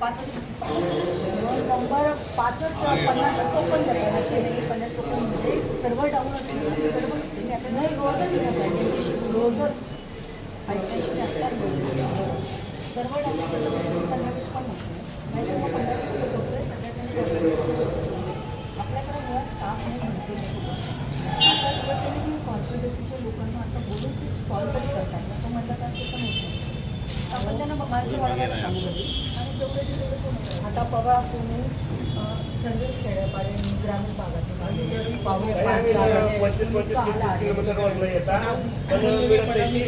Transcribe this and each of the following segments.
दोन नंबर पाचच पन्नास टोकन देतात असे नाही पन्नास टोकन म्हणजे सर्व डाऊन असेल नाही रोजच दिलं पाहिजे रोजच ऐकण्याशी सर्व डाऊन पन्नास पण नाही पन्नास टक्के आपल्याकडे मुळात स्टाफ नाही म्हणते आता लोकांना आता बोलून ते सॉल्व तरी करतात तो म्हटलं तर ते पण होतं आपण त्यांना माणसं वाढवायला सांगू आता बघा तुम्ही सर्व्हिस खेड्यापाडे ग्रामीण भागातून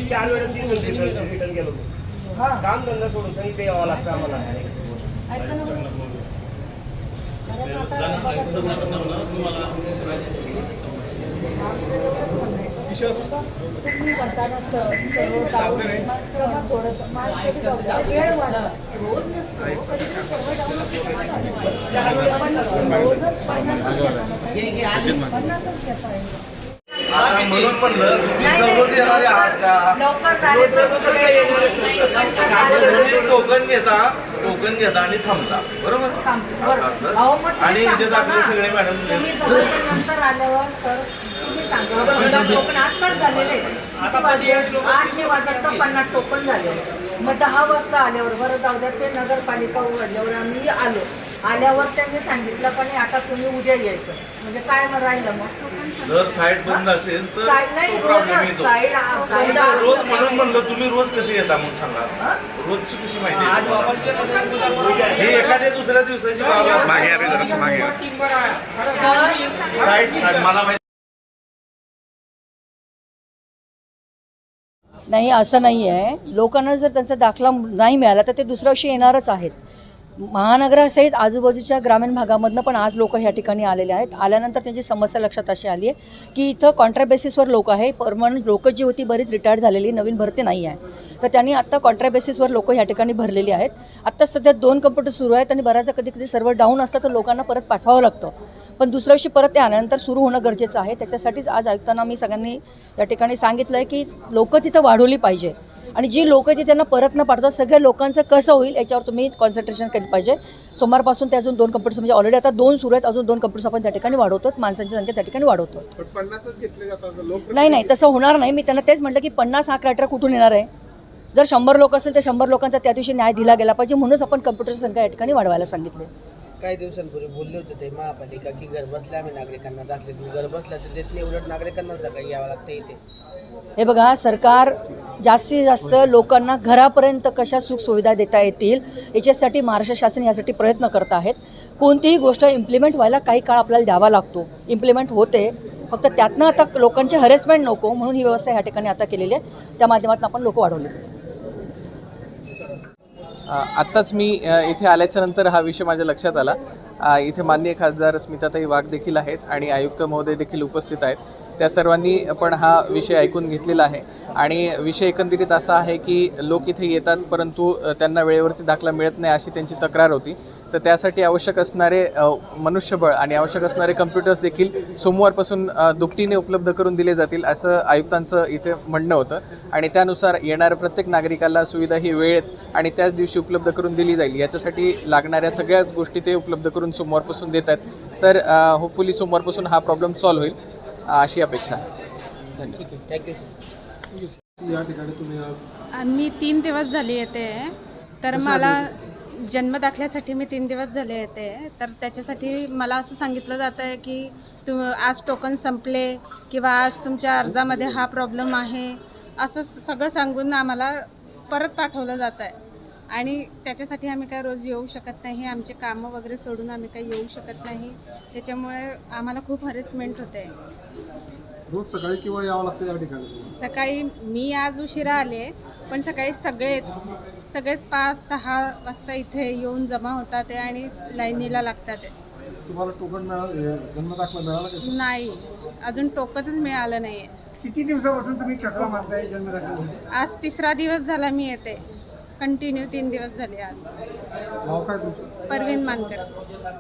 चार वेळेस तीन रिटर्न गेलो हां. काम धंदा सोडून सांगितलं ते यावं लागतं आम्हाला. तुम्ही म्हणताना सर्व डाऊन माणसं मग थोडंसं माणसं जाऊ द्या. वेळ वाढवा. रोज नसतो कधीतरी सर्व डाऊन रोजच पन्नासच घेता. पन्नासच घेता येईल. आता म्हणून म्हणलं तुम्ही दररोज येणारे आहात का लवकर झाले तुम्ही टोकन घेता टोकन घेता आणि थांबता बरोबर आणि इथे दाखले ना. सगळे मॅडम नंतर आल्यावर टोकन आत्ताच झालेले वाजता पन्नास टोकन झाले. मग दहा वाजता आल्यावर बरं जाऊ द्या ते नगरपालिका उघडल्यावर आम्ही आलो. आल्यावर त्यांनी सांगितलं पण आता तुम्ही उद्या यायचं. म्हणजे काय मग राहिलं मग? जर साईट बंद असेल तर साईड नाही तो प्रॉब्लेम रोज साईड साईड रोज म्हणून म्हणलं तुम्ही रोज कसे येता मग सांगा. हं? रोजची कशी माहिती? हे एखाद्या दुसऱ्या दिवसाची. मागे मागे साईट मला माहिती नाही असं नाही आहे लोकांना जर त्यांचा दाखला नाही मिळाला तर ते दुसऱ्या वर्षी येणारच आहेत. महानगरासहित आजूबाजूच्या ग्रामीण भागामधनं पण आज लोक ह्या ठिकाणी आलेले आहेत. आल्यानंतर त्यांची समस्या लक्षात अशी आली आहे की इथं कॉन्ट्रॅक्ट बेसिसवर लोक आहे. परमनंट लोक जी होती बरीच रिटायर्ड झालेली नवीन भरती नाही आहे. तर त्यांनी आत्ता कॉन्ट्रॅक्ट बेसिसवर लोक ह्या ठिकाणी भरलेली आहेत. आत्ता सध्या दोन कम्प्युटर सुरू आहेत आणि बऱ्याचदा कधी कधी सर्व डाऊन असतं तर लोकांना परत पाठवावं लागतं. पण दुसऱ्या वर्षी परत ते आल्यानंतर सुरू होणं गरजेचं आहे. त्याच्यासाठीच आज आयुक्तांना मी सगळ्यांनी या ठिकाणी सांगितलं आहे की लोकं तिथं वाढवली पाहिजे. आणि जी लोक ती त्यांना परत न पाठवतात सगळ्या लोकांचं कसं होईल याच्यावर तुम्ही कॉन्सन्ट्रेशन केलं पाहिजे. सोमवारपासून ते अजून दोन कम्प्युटर्स म्हणजे ऑलरेडी आता दोन सुरू आहेत अजून दोन कम्प्युटर्स आपण त्या ठिकाणी वाढवतो माणसांची संख्या त्या ठिकाणी वाढवतो पन्नासच घेतले जातात लोक. नाही नाही तसं होणार नाही. मी त्यांना तेच म्हटलं की पन्नास हा क्रायटेरिया कुठून येणार आहे? जर शंभर लोक असेल तर शंभर लोकांचा त्या दिवशी न्याय दिला गेला पाहिजे म्हणूनच आपण कम्प्युटरची संख्या या ठिकाणी वाढवायला सांगितले. काही दिवसांपूर्वी बोलले होते ते महापालिका की घर बसल्या आम्ही नागरिकांना दाखले. तुम्ही घर बसल्या तर देत नाही उलट नागरिकांना सकाळी यावं लागतं इथे. हे बघा सरकार जास्तीत जास्त लोकांना घरापर्यंत कशा सुखसुविधा देता येतील याच्यासाठी महाराष्ट्र शासन यासाठी प्रयत्न करत आहेत. कोणतीही गोष्ट इम्प्लिमेंट व्हायला काही काळ आपल्याला द्यावा लागतो. इम्प्लिमेंट होते. फक्त त्यातनं आता लोकांचे हरेसमेंट नको म्हणून ही व्यवस्था ह्या ठिकाणी आता केलेली आहे. त्या माध्यमातून आपण लोक वाढवले. आत्ताच मी इथे आल्याच्यानंतर हा विषय माझ्या लक्षात आला. इथे माननीय खासदार स्मिताताई वाघ देखील आहेत आणि आयुक्त महोदय देखील उपस्थित आहेत. त्या सर्वांनी पण हा विषय ऐकून घेतलेला आहे. आणि विषय एकंदरीत असा आहे की लोक इथे येतात परंतु त्यांना वेळेवरती दाखला मिळत नाही अशी त्यांची तक्रार होती. तर त्यासाठी आवश्यक असणारे मनुष्यबळ आणि आवश्यक असणारे कम्प्युटर्स देखील सोमवारपासून दुपटीने उपलब्ध करून दिले जातील असं आयुक्तांचं इथे म्हणणं होतं. आणि त्यानुसार येणाऱ्या प्रत्येक नागरिकाला सुविधा ही वेळेत आणि त्याच दिवशी उपलब्ध करून दिली जाईल. याच्यासाठी लागणाऱ्या सगळ्याच गोष्टी ते उपलब्ध करून सोमवारपासून देत आहेत. तर होपफुली सोमवारपासून हा प्रॉब्लेम सॉल्व्ह होईल. अशी अपेक्षा आहे. धन्यवाद. थँक्यू या ठिकाणी तुम्ही आज मी तीन दिवस झाले येते. तर मला जन्मदाखल्यासाठी मी तीन दिवस झाले येते. तर त्याच्यासाठी मला असं सांगितलं जातं आहे की तु आज टोकन संपले किंवा आज तुमच्या अर्जामध्ये हा प्रॉब्लेम आहे. असं सगळं सांगून आम्हाला परत पाठवलं जातं आहे आणि त्याच्यासाठी आम्ही काय रोज येऊ शकत नाही आमचे कामं वगैरे सोडून आम्ही काही येऊ शकत नाही. त्याच्यामुळे आम्हाला खूप हरेसमेंट होते रोज सकाळी किंवा यावं लागतं या ठिकाणी? सकाळी मी आज उशिरा आले पण सकाळी सगळेच सगळेच पाच सहा वाजता इथे येऊन जमा होतात आहे आणि लाईनीला लागतात. तुम्हाला टोकन मिळालं जन्म दाखला मिळाला का? नाही अजून टोकनच मिळालं नाही आहे किती दिवसापासून तुम्ही चक्र मारताय जन्मदाखला आज तिसरा दिवस झाला मी येते. कंटिन्यू तीन दिवस झाले आज. नाव काय तुमचं? परवीन मानकर.